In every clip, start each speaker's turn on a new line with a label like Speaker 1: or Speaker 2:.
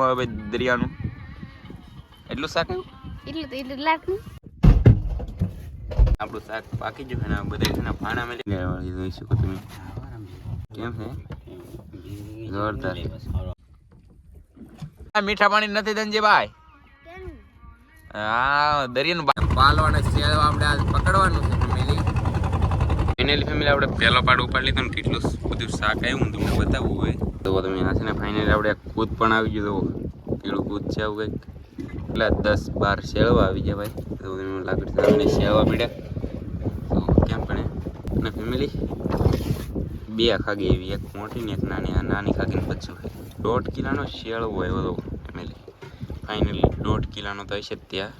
Speaker 1: હવે દરિયાનું? એટલું શાક? આવ્યું
Speaker 2: એટલે
Speaker 1: આપણું શાક પાકી ગયું છે ને બધા છે ને ફાણા મેલી જોઈ શકો તમે. કેમ છે? જોરદાર. મીઠા પાણી નથી ધનજીભાઈ હા દરિયાનું પાલવાના શેળવા આપણે આજ પકડવાનું છે. ફાઇનલી ફેમિલી આપણે પહેલો પાડ ઉપાડી લીધો ને કેટલું બધું શાક આવ્યું ને તમને બતાવવું હોય તો તમે આ છે ને ફાઇનલી આપણે કૂદ પણ આવી ગયું, તો પેલું કૂદ છે આવું કંઈક. એટલે દસ બાર શેળવા આવી ગયા ભાઈ. તો તમે લાકડી સામે શેળવા પીડ્યા. તો કેમ પણ અને ફેમિલી બે ખાગી એવી, એક મોટી ને એક નાની. આ નાની ખાગીને બચ્ચું છે દોઢ કિલાનો શેળવો આવ્યો હતો ફેમિલી ફાઇનલી દોઢ કિલાનો તો હશે ત્યાં.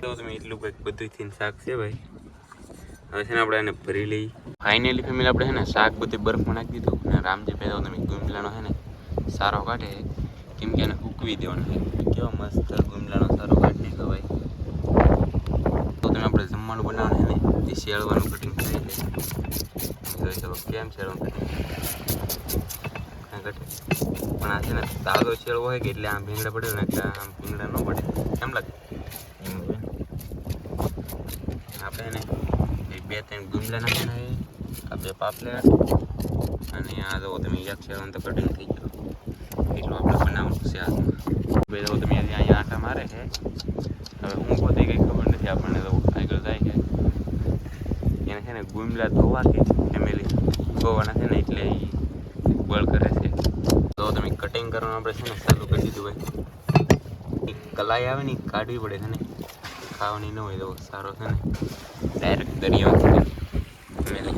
Speaker 1: તો તમે એટલું કંઈક બધું થઈને શાક છે ભાઈ. હવે છે ને આપણે એને ભરી લઈ ફાઇનલી ફેમિલી આપણે છે ને શાક બધું બરફમાં નાખી દીધું અને રામજી પહેલાં તમે ગુમલાનો છે ને સારો કાઢે. કેમ કે એને ઉકવી દેવાનો છે. કેવો મસ્ત ગુમલાનો સારો કાઢ નાખ્યો ભાઈ. તો તમે આપણે જમવાનું બનાવવાનું છે ને એ શેળવાનું કટિંગ કરી જોઈ શકો કેમ શેળવાનું કટિંગ પણ આ છે ને તાજો શેળવો હોય કે એટલે આમ ભીંગડા પડે ને એટલે આમ ભીંગડા ન પડે. કેમ લાગે? આપણે એને બે ત્રણ ગુમલા નાખવાના છે આ બે પાપલેટ. અને આ જો તમે એક છે તો કટિંગ થઈ ગયો. એટલું આપણે બનાવવાનું છે હાથમાં બે જો તમે અહીંયા આટા મારે છે. હવે હું પોતે કંઈ ખબર નથી આપણને તો આગળ જાય છે. એને છે ને ગુમલા ધોવા કે ફેમિલી ધોવાના છે ને એટલે એ બળ કરે છે. તો તમે કટિંગ કરવાનું આપણે છે ને ચાલુ કરી દીધું હોય. કલાઈ આવે ને કાઢવી પડે છે ને. ખાવાની ન હોય તો સારો છે ને ડાયરેક્ટ દરિયામાં મેલી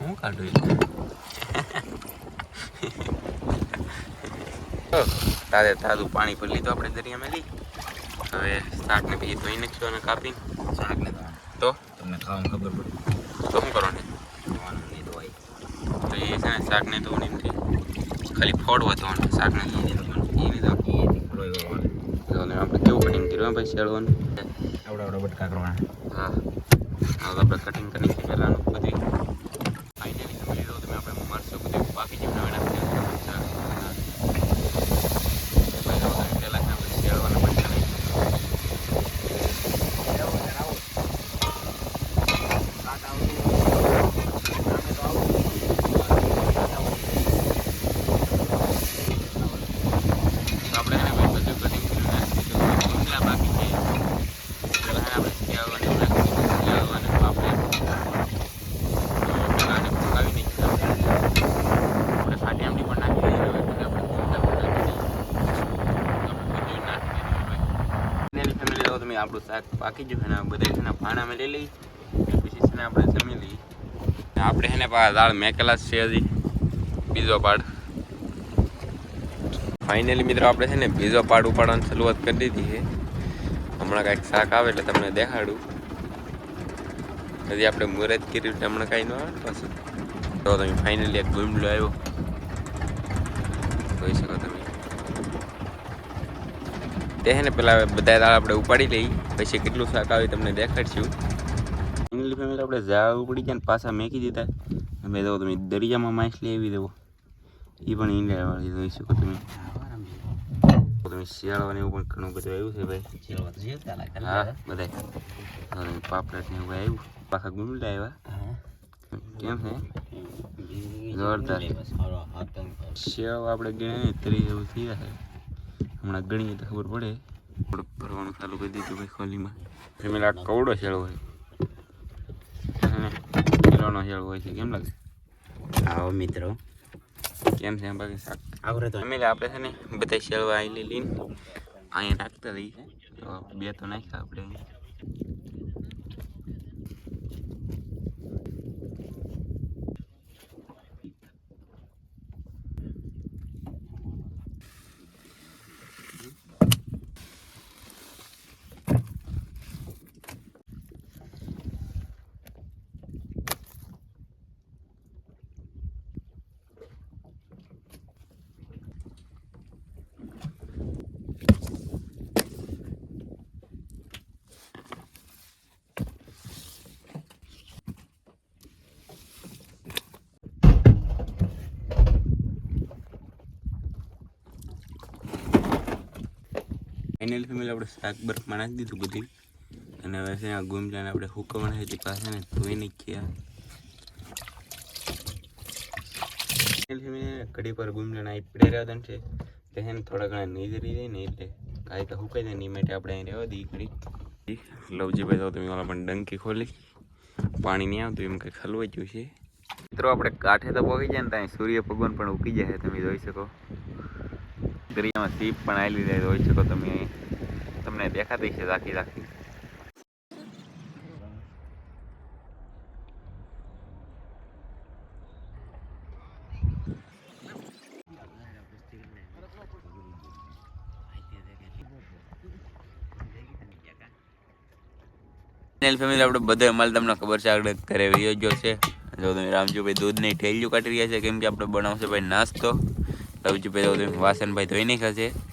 Speaker 1: હું કાઢું તારે તારું પાણી ભરી લીધું આપણે દરિયા મેલી હવે શાકને પછી ધોઈ નાખશું અને કાપીને
Speaker 3: શાકને
Speaker 1: તો
Speaker 3: તો તમને ખાવાનું ખબર પડે
Speaker 1: તો શું કરવાનું
Speaker 3: ખાવાનું નહીં
Speaker 1: તો એ છે ને શાકને તો નથી ખાલી ફોડવા વધવાનું શાકને
Speaker 3: એ નહીં ધોવાનું.
Speaker 1: એ નહીં તો
Speaker 3: એ નહીં ખોળોય કરવાનું.
Speaker 1: તો હવે આપણે કેવું કટિંગ કર્યું ભાઈ સેળવાનું
Speaker 3: આવડા આવડા બટકા કરવાના.
Speaker 1: હા. હવે આપણે કટિંગ કરી પહેલાંનું બધી ફાઇનલી તમે લીધો તમે આપણે મરચું બધું બાકી જેવું નવે નાખી પહેલાં છે આપણે શેળવાના બટકા નાખી તો આપણે એને ભાઈ બધું કટિંગ કરી નાખીશું ગુમલા બાકી છે પહેલાં આપણે શેળવાને નાખીશું શેળવાને આપણે આને પકાવી નાખીશું આપણે ફાટિયામની પણ નાખી દઈએ હવે પછી આપણે ગુમલા પણ નાખી દઈએ આપણે બધું નાખી દઈએ તમે આપણું શાક પાકી છે ને બધા છે ને ભાણામાં લઈ લઈ પછી છે ને આપણે જમી લઈએ. આપણે છે ને પા દાળ મેકેલા છે હજી, બીજો પાડ. ફાઇનલી મિત્રો, આપણે છે ને બીજો પાડ ઉપાડવાની શરૂઆત કરી દીધી છે. હમણાં કાંઈક શાક આવે એટલે તમને દેખાડું. હજી આપણે મુહૂર્ત કર્યું હમણાં કાંઈ ન આવે પછી. તો તમે ફાઇનલી એક ગુમલો આવ્યો. જોઈ શકો તમે. તે છે ને પેલા બધા દાળ આપણે ઉપાડી લઈ. પછી કેટલું શાક આવે તમને દેખાડશું. ફેમિલી ફેમિલી આપણે ઝાડ ઉપડી ગયા ને પાછા મેકી દીધા. અમે તો તમે દરિયામાં માછલી આવી દેવો એ પણ ઈંડા વાળી જોઈ શકો તમે. તમે શિયાળાને એવું પણ ઘણું બધું આવ્યું છે ભાઈ.
Speaker 3: છે.
Speaker 1: હા બધાય. પાપલેટ ને એવું આવ્યું. પાછા ગુંડલા આવ્યા.
Speaker 3: હા.
Speaker 1: કેમ છે? જોરદાર. શિયાળો આપણે ગયા ને ત્રીસ એવું થઈ જશે હમણાં ગણીએ તો ખબર પડે. ભરવાનું ચાલુ કરી દીધું ભાઈ ખોલીમાં. ફેમિલી આ કવડો શેળો હોય કિલોનો શેળો હોય છે. કેમ લાગે?
Speaker 3: આવો મિત્રો.
Speaker 1: કેમ છે બાકી શાક?
Speaker 3: આવરે તો
Speaker 1: ફેમિલી આપણે છે ને બધા શેળવા આવી લઈ લઈને અહીંયા નાખતા રહીએ તો બે તો નાખ્યા આપણે. ફાઇનલ ફેમિલી આપણે શાક બરફ નાખી દીધું બધું. અને હવે છે આ ગુમલાને આપણે હુકવવાના છે તે પાસે ને ધોઈ નાખ્યા. ફેમિલી પર ગુમલાના અહીં પડે રહ્યા હતા છે. તેને થોડા ઘણા નીજરી જાય ને એટલે કાંઈ તો હુકાઈ જાય ને એ માટે આપણે અહીં રહેવા દઈએ ઘડી લવજીભાઈ તો તમે ઓલા પણ ડંકી ખોલી. પાણી નહીં આવતું, એમ કંઈ ખલવાઈ ગયું છે. મિત્રો, આપણે કાંઠે તો પહોંચી જાય ને ત્યાં સૂર્ય ભગવાન પણ ઉકી જાય તમે જોઈ શકો. દરિયામાં સીપ પણ આવેલી જાય જોઈ શકો તમે. તમને દેખાતી છે, રાખી રાખી. ફેમિલી આપણે બધા અમારે તમને ખબર છે, આગળ ઘરે વયો ગયો છે. જો તમે રામજીભાઈ દૂધની ઠેલિયું કાઢી રહ્યા છે, કેમ કે આપણે બનાવશે ભાઈ નાસ્તો. રવજીભાઈ તો તમે વાસણભાઈ ધોઈ નહીં છે.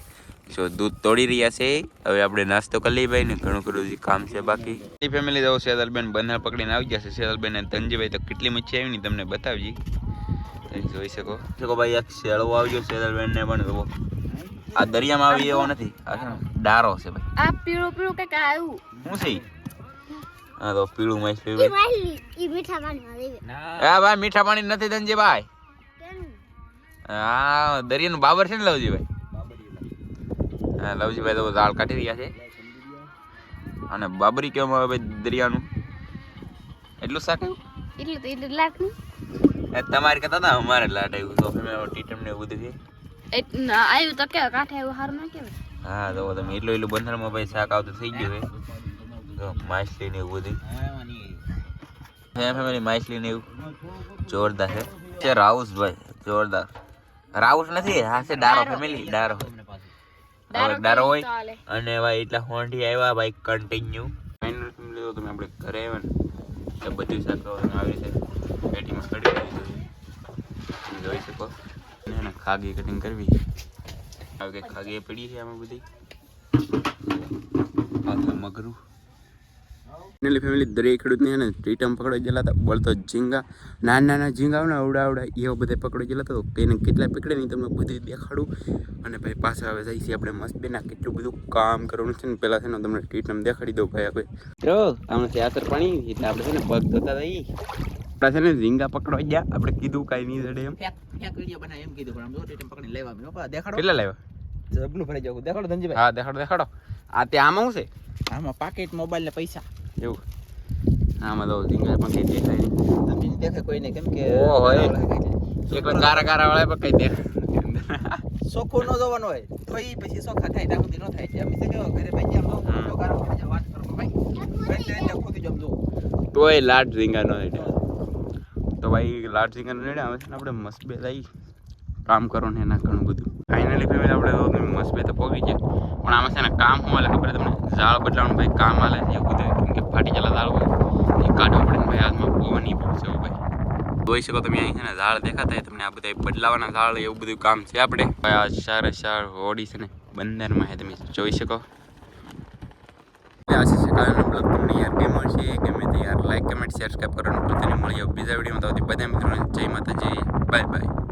Speaker 1: જો દૂધ તોડી રહ્યા છે હવે આપણે નાસ્તો કરી લઈએ ભાઈ ને ઘણું ખરું કામ છે બાકી. એ ફેમિલી તો સેદલબેન બંધા પકડીને આવી જશે સેદલબેન અને ધનજીભાઈ તો કેટલી મચ્છી આવી ને તમને બતાવજી. તમે જોઈ શકો. શકો ભાઈ એક શેળવો આવ્યો સેદલબેન ને પણ જોવો. આ દરિયામાં આવી એવો નથી. આ છે ડારો છે ભાઈ.
Speaker 2: આ પીળું પીળું કંઈક આવ્યું.
Speaker 1: શું છે હા તો પીળું માછલી
Speaker 2: ઈ
Speaker 1: ભાઈ
Speaker 2: ઈ મીઠા પાણીમાં લેવી
Speaker 3: ના.
Speaker 1: હા ભાઈ મીઠા પાણી નથી ધનજીભાઈ. હા દરિયાનું બાબર છે ને લવજીભાઈ? હા લવજીભાઈ તો ઝાડ કાઢી રહ્યા છે. અને બાબરી કેમ આવે ભાઈ દરિયાનું? એટલું શાક આવ્યું
Speaker 2: એટલે તો એટલે લાખ
Speaker 1: એ તમારે કહેતા હતા અમારે લાટ આવ્યું તો અમે ટીટમ ને એવું બધું છે.
Speaker 2: આવ્યું તો કેવું કાંઠે આવ્યું હારું ના કેવાય.
Speaker 1: હા તો તમે એટલું એટલું બંધરમાં ભાઈ શાક આવતું થઈ ગયું છે. માછલી ને એવું બધું. હે ફેમિલી માછલી ને એવું. જોરદાર છે. રાઉસ ભાઈ જોરદાર. રાઉસ નથી હા છે ડારો ફેમિલી ડારો. ડારો હોય અને ભાઈ એટલા હોંડી આવ્યા ભાઈ કન્ટિન્યુ ફાઇનલ લીધો તો તમે આપણે ઘરે આવ્યા ને. તો બધી શાક તમે આવી છે. પેટીમાં કડી દીધી તમે જોઈ શકો. અને એને ખાગી કટિંગ કરવી. આવી કંઈક ખાગી પડી છે આમાં બધી. આ મગરું. ફાઇનલી ફેમિલી દરેક ખેડૂતને એને રીટમ પકડવા ગયેલા હતા. બોલતો ઝીંગા નાના નાના ઝીંગા આવે ને અવડા અવડા એવા બધા પકડવા ગયેલા હતા. તો એને કેટલા પકડે નહીં તમને બધું દેખાડું. અને ભાઈ પાછા હવે જાય છે આપણે મસ્ત બેના. કેટલું બધું કામ કરવાનું છે ને. પહેલાં છે ને તમને રીટમ દેખાડી દઉં ભાઈ આપણે જો આમને આસર પાણી. એટલે આપણે છે ને પગ ધોતા થઈ આપણે છે ને ઝીંગા પકડવા ગયા. આપણે કીધું કાંઈ નહીં જડે એમ.
Speaker 3: ફેક વિડિયો એમ કીધું પણ આમ જો ટેટમ પકડીને લેવા જબનું પા દેખાડો.
Speaker 1: કેટલા લાવ્યા
Speaker 3: જબલું ભરાઈ જાવ. દેખાડો ધનજીભાઈ.
Speaker 1: હા દેખાડો દેખાડો. આ તે આમાં શું છે?
Speaker 3: આમાં પાકેટ મોબાઈલ ને પૈસા.
Speaker 1: એવું. આમાં તો ઝીંગા પણ કઈ દેખાય નહીં.
Speaker 3: નહીં દેખાય કોઈને કેમ કે ઓ છે.
Speaker 1: એક કારા કારા વાળા પણ કઈ દેખાય
Speaker 3: સોખો ન જોવાનો હોય તો એ પછી સોખા થાય ત્યાં સુધી ન થાય. છે અમે કેવો ઘરે ભાઈ આમ
Speaker 1: તો
Speaker 3: જો કારો વાત કરો ભાઈ.
Speaker 1: તોય લાડ રીંગા નો તો ભાઈ લાડ રીંગા નો આપણે મસ્બે લઈ કામ કરો ને એના ઘણું બધું. ફાઇનલી ફેમિલી આપણે તો તમે મસ્બે તો પહોંચી ગયા. પણ આમાં છે ને કામ શું હાલે ખબર તમને ઝાડ બદલાવાનું ભાઈ કામ હાલે એવું બધું કેમ કે ફાટી ગયેલા ઝાડ હોય એ કાઢવા પડે ને ભાઈ, હાથમાં પવન નહીં એવું ભાઈ. જોઈ શકો તમે અહીં છે ને ઝાડ દેખાતા તમને આ બધા બદલાવાના ઝાડ, એવું બધું કામ છે આપણે. આ સારા સાર હોડી છે ને, બંદરમાં છે તમે જોઈ શકો. છે કાલનો બ્લોગ તમને યાર કેમ મળશે ગમે તે યાર? લાઈક કમેન્ટ સબસ્ક્રાઈબ કરવાનું ભૂલતા નહીં. મળી બીજા વિડીયોમાં તો બધા મિત્રોને. જય માતાજી. Bye bye